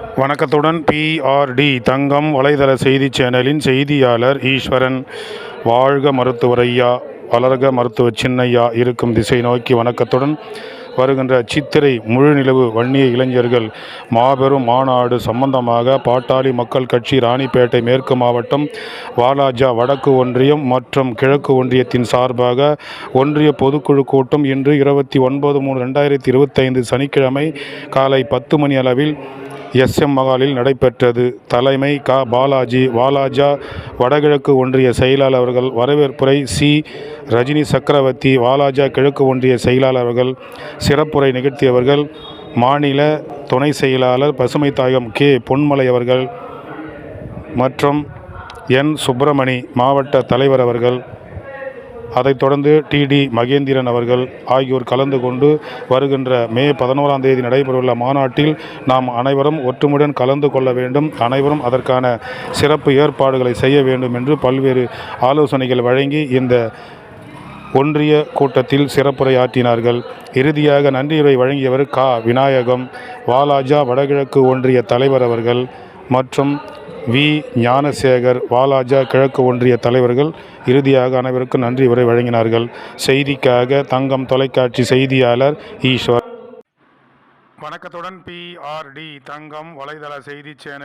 வணக்கத்துடன் பிஆர்டி தங்கம் வலைதள செய்தி சேனலின் செய்தியாளர் ஈஸ்வரன். வாழ்க மருத்துவரையா வளர்க மருத்துவ சின்னையா இருக்கும் திசை நோக்கி வணக்கத்துடன் வருகின்ற சித்திரை முழுநிலவு வன்னிய இளைஞர்கள். மாபெரும் மாநாடு சம்பந்தமாக பாட்டாளி மக்கள் கட்சி ராணிப்பேட்டை மேற்கு மாவட்டம் வாலாஜா வடக்கு ஒன்றியம் மற்றும் கிழக்கு ஒன்றியத்தின் சார்பாக ஒன்றிய பொதுக்குழு கூட்டம் இன்று இருபத்தி ஒன்பது மூணு ரெண்டாயிரத்தி இருபத்தைந்து சனிக்கிழமை காலை பத்து மணி அளவில் எஸ்எம் மகாலில் நடைபெற்றது. தலைமை க பாலாஜி வாலாஜா வடகிழக்கு ஒன்றிய செயலாளர் அவர்கள் வரவேற்புரை சி. ரஜினி சக்கரவர்த்தி வாலாஜா கிழக்கு ஒன்றிய செயலாளர் அவர்கள் சிறப்புரை நிகழ்த்தியவர்கள் மாநில துணை செயலாளர் பசுமை தாயகம் கே. பொன்மலை அவர்கள் மற்றும் என். சுப்பிரமணி மாவட்ட தலைவர் அவர்கள். அதைத் தொடர்ந்து டிடி மகேந்திரன் அவர்கள் ஆகியோர் கலந்து கொண்டு வருகின்ற மே பதினோராம் தேதி நடைபெறவுள்ள மாநாட்டில் நாம் அனைவரும் ஒற்றுமுடன் கலந்து கொள்ள வேண்டும். அனைவரும் அதற்கான சிறப்பு ஏற்பாடுகளை செய்ய வேண்டும் என்று பல்வேறு ஆலோசனைகள் வழங்கி இந்த ஒன்றிய கூட்டத்தில் சிறப்புரை ஆற்றினார்கள் இறுதியாக நன்றியுரை வழங்கியவர் கா. விநாயகம் வாலாஜா வடகிழக்கு ஒன்றிய தலைவர் அவர்கள் மற்றும் வி. ஞானசேகர் வாலாஜா கிழக்கு ஒன்றிய தலைவர்கள் இறுதியாக அனைவருக்கும் நன்றி உரை வழங்கினார்கள். செய்திக்காக தங்கம் தொலைக்காட்சி செய்தியாளர் ஈஸ்வர் வணக்கத்துடன் பிஆர்டி தங்கம் வலைதள செய்தி சேனல்